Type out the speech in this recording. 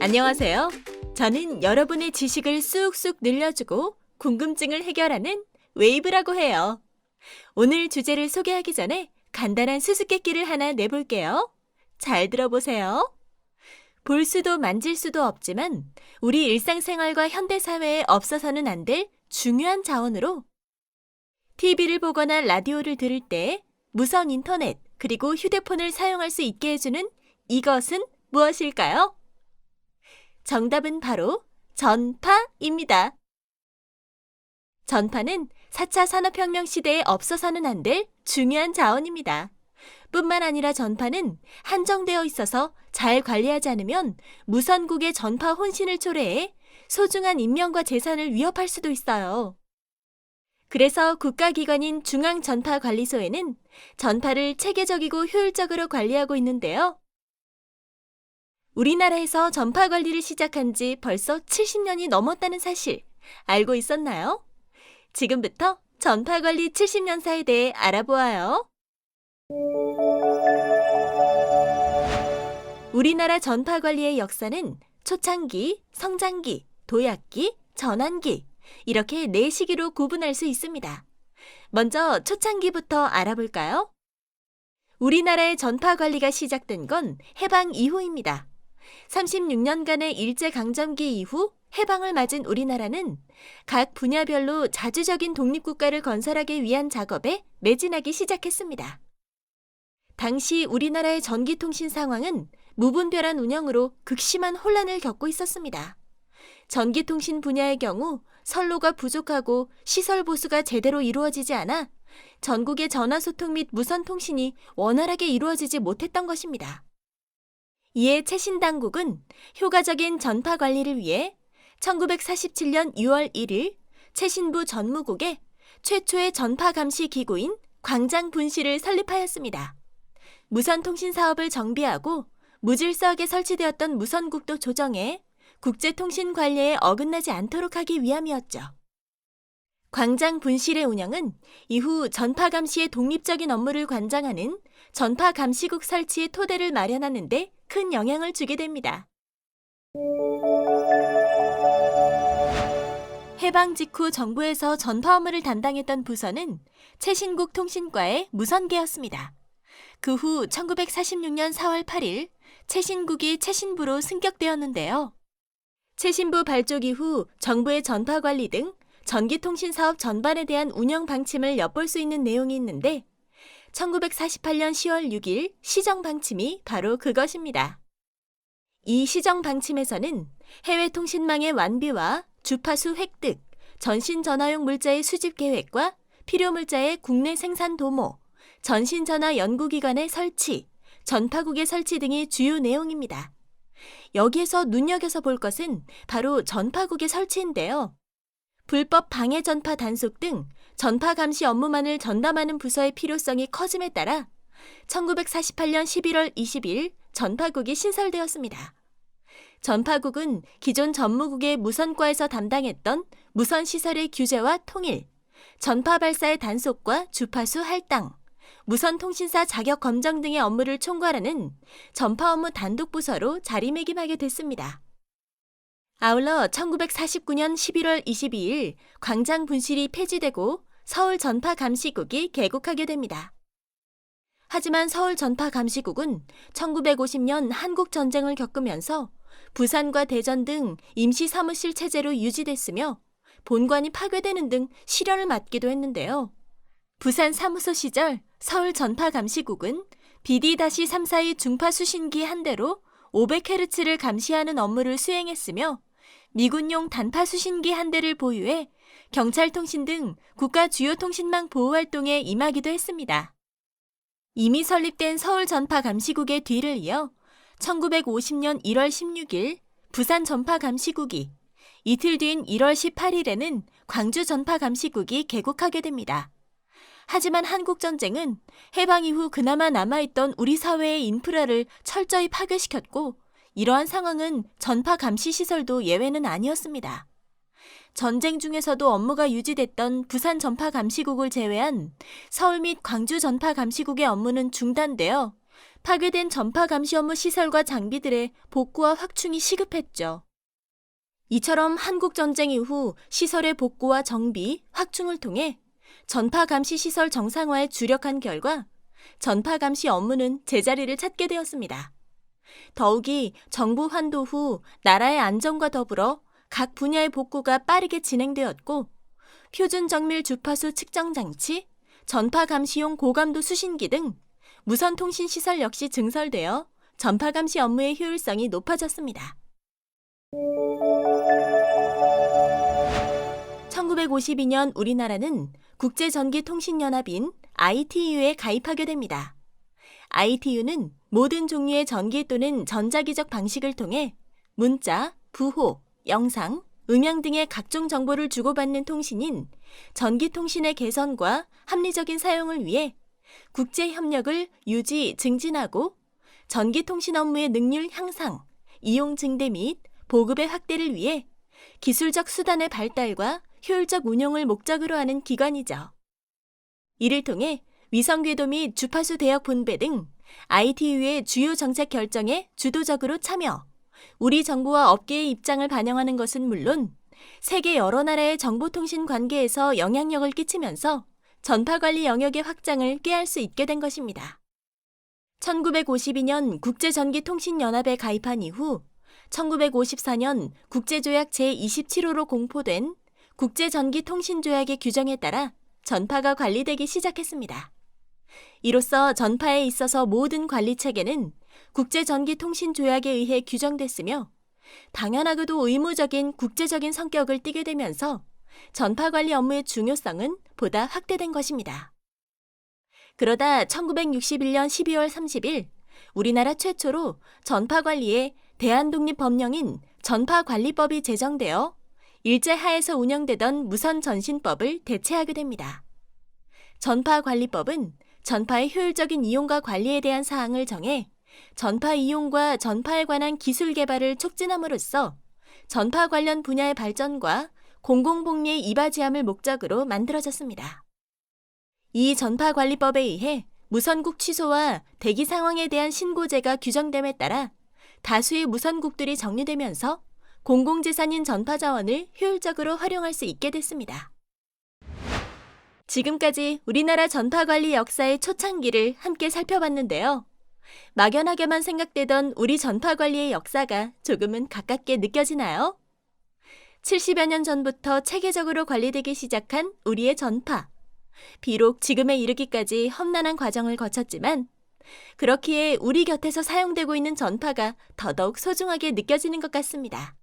안녕하세요. 저는 여러분의 지식을 쑥쑥 늘려주고 궁금증을 해결하는 웨이브라고 해요. 오늘 주제를 소개하기 전에 간단한 수수께끼를 하나 내볼게요. 잘 들어보세요. 볼 수도 만질 수도 없지만 우리 일상생활과 현대사회에 없어서는 안 될 중요한 자원으로 TV를 보거나 라디오를 들을 때 무선 인터넷 그리고 휴대폰을 사용할 수 있게 해주는 이것은 무엇일까요? 정답은 바로 전파입니다. 전파는 4차 산업혁명 시대에 없어서는 안 될 중요한 자원입니다. 뿐만 아니라 전파는 한정되어 있어서 잘 관리하지 않으면 무선국의 전파 혼신을 초래해 소중한 인명과 재산을 위협할 수도 있어요. 그래서 국가기관인 중앙전파관리소에는 전파를 체계적이고 효율적으로 관리하고 있는데요. 우리나라에서 전파 관리를 시작한 지 벌써 70년이 넘었다는 사실 알고 있었나요? 지금부터 전파 관리 70년사에 대해 알아보아요. 우리나라 전파 관리의 역사는 초창기, 성장기, 도약기, 전환기 이렇게 네 시기로 구분할 수 있습니다. 먼저 초창기부터 알아볼까요? 우리나라의 전파 관리가 시작된 건 해방 이후입니다. 36년간의 일제강점기 이후 해방을 맞은 우리나라는 각 분야별로 자주적인 독립국가를 건설하기 위한 작업에 매진하기 시작했습니다. 당시 우리나라의 전기통신 상황은 무분별한 운영으로 극심한 혼란을 겪고 있었습니다. 전기통신 분야의 경우 선로가 부족하고 시설 보수가 제대로 이루어지지 않아 전국의 전화소통 및 무선통신이 원활하게 이루어지지 못했던 것입니다. 이에 최신 당국은 효과적인 전파 관리를 위해 1947년 6월 1일 최신부 전무국에 최초의 전파 감시 기구인 광장 분실을 설립하였습니다. 무선 통신 사업을 정비하고 무질서하게 설치되었던 무선국도 조정해 국제통신 관리에 어긋나지 않도록 하기 위함이었죠. 광장 분실의 운영은 이후 전파 감시의 독립적인 업무를 관장하는 전파 감시국 설치의 토대를 마련하는데 큰 영향을 주게 됩니다. 해방 직후 정부에서 전파 업무를 담당했던 부서는 최신국 통신과의 무선계였습니다. 그 후 1946년 4월 8일 최신국이 최신부로 승격되었는데요. 최신부 발족 이후 정부의 전파 관리 등 전기통신 사업 전반에 대한 운영 방침을 엿볼 수 있는 내용이 있는데 1948년 10월 6일 시정 방침이 바로 그것입니다. 이 시정 방침에서는 해외 통신망의 완비와 주파수 획득, 전신 전화용 물자의 수집 계획과 필요 물자의 국내 생산 도모, 전신 전화 연구기관의 설치, 전파국의 설치 등이 주요 내용입니다. 여기에서 눈여겨서 볼 것은 바로 전파국의 설치인데요. 불법 방해 전파 단속 등 전파 감시 업무만을 전담하는 부서의 필요성이 커짐에 따라 1948년 11월 20일 전파국이 신설되었습니다. 전파국은 기존 전무국의 무선과에서 담당했던 무선 시설의 규제와 통일, 전파 발사의 단속과 주파수 할당, 무선 통신사 자격 검정 등의 업무를 총괄하는 전파 업무 단독 부서로 자리매김하게 됐습니다. 아울러 1949년 11월 22일 광장 분실이 폐지되고 서울 전파 감시국이 개국하게 됩니다. 하지만 서울 전파 감시국은 1950년 한국 전쟁을 겪으면서 부산과 대전 등 임시 사무실 체제로 유지됐으며 본관이 파괴되는 등 시련을 맞기도 했는데요. 부산 사무소 시절 서울 전파 감시국은 BD-342 중파 수신기 한 대로 500Hz를 감시하는 업무를 수행했으며 미군용 단파 수신기 한 대를 보유해 경찰 통신 등 국가 주요 통신망 보호 활동에 임하기도 했습니다. 이미 설립된 서울 전파 감시국의 뒤를 이어 1950년 1월 16일 부산 전파 감시국이 이틀 뒤인 1월 18일에는 광주 전파 감시국이 개국하게 됩니다. 하지만 한국 전쟁은 해방 이후 그나마 남아있던 우리 사회의 인프라를 철저히 파괴시켰고 이러한 상황은 전파 감시 시설도 예외는 아니었습니다. 전쟁 중에서도 업무가 유지됐던 부산 전파 감시국을 제외한 서울 및 광주 전파 감시국의 업무는 중단되어 파괴된 전파 감시 업무 시설과 장비들의 복구와 확충이 시급했죠. 이처럼 한국 전쟁 이후 시설의 복구와 정비, 확충을 통해 전파 감시 시설 정상화에 주력한 결과 전파 감시 업무는 제자리를 찾게 되었습니다. 더욱이 정부 환도 후 나라의 안정과 더불어 각 분야의 복구가 빠르게 진행되었고 표준 정밀 주파수 측정 장치, 전파 감시용 고감도 수신기 등 무선 통신 시설 역시 증설되어 전파 감시 업무의 효율성이 높아졌습니다. 1952년 우리나라는 국제전기통신연합인 ITU에 가입하게 됩니다. ITU는 모든 종류의 전기 또는 전자기적 방식을 통해 문자, 부호, 영상, 음향 등의 각종 정보를 주고받는 통신인 전기통신의 개선과 합리적인 사용을 위해 국제 협력을 유지, 증진하고 전기통신 업무의 능률 향상, 이용 증대 및 보급의 확대를 위해 기술적 수단의 발달과 효율적 운용을 목적으로 하는 기관이죠. 이를 통해 위성궤도 및 주파수 대역 분배 등 ITU의 주요 정책 결정에 주도적으로 참여, 우리 정부와 업계의 입장을 반영하는 것은 물론 세계 여러 나라의 정보통신 관계에서 영향력을 끼치면서 전파 관리 영역의 확장을 꾀할 수 있게 된 것입니다. 1952년 국제전기통신연합에 가입한 이후 1954년 국제조약 제27호로 공포된 국제전기통신조약의 규정에 따라 전파가 관리되기 시작했습니다. 이로써 전파에 있어서 모든 관리 체계는 국제전기통신조약에 의해 규정됐으며 당연하게도 의무적인 국제적인 성격을 띠게 되면서 전파 관리 업무의 중요성은 보다 확대된 것입니다. 그러다 1961년 12월 30일 우리나라 최초로 전파 관리에 대한독립법령인 전파관리법이 제정되어 일제 하에서 운영되던 무선전신법을 대체하게 됩니다. 전파관리법은 전파의 효율적인 이용과 관리에 대한 사항을 정해 전파 이용과 전파에 관한 기술 개발을 촉진함으로써 전파 관련 분야의 발전과 공공복리의 이바지함을 목적으로 만들어졌습니다. 이 전파관리법에 의해 무선국 취소와 대기 상황에 대한 신고제가 규정됨에 따라 다수의 무선국들이 정리되면서 공공재산인 전파 자원을 효율적으로 활용할 수 있게 됐습니다. 지금까지 우리나라 전파 관리 역사의 초창기를 함께 살펴봤는데요. 막연하게만 생각되던 우리 전파 관리의 역사가 조금은 가깝게 느껴지나요? 70여 년 전부터 체계적으로 관리되기 시작한 우리의 전파. 비록 지금에 이르기까지 험난한 과정을 거쳤지만 그렇기에 우리 곁에서 사용되고 있는 전파가 더더욱 소중하게 느껴지는 것 같습니다.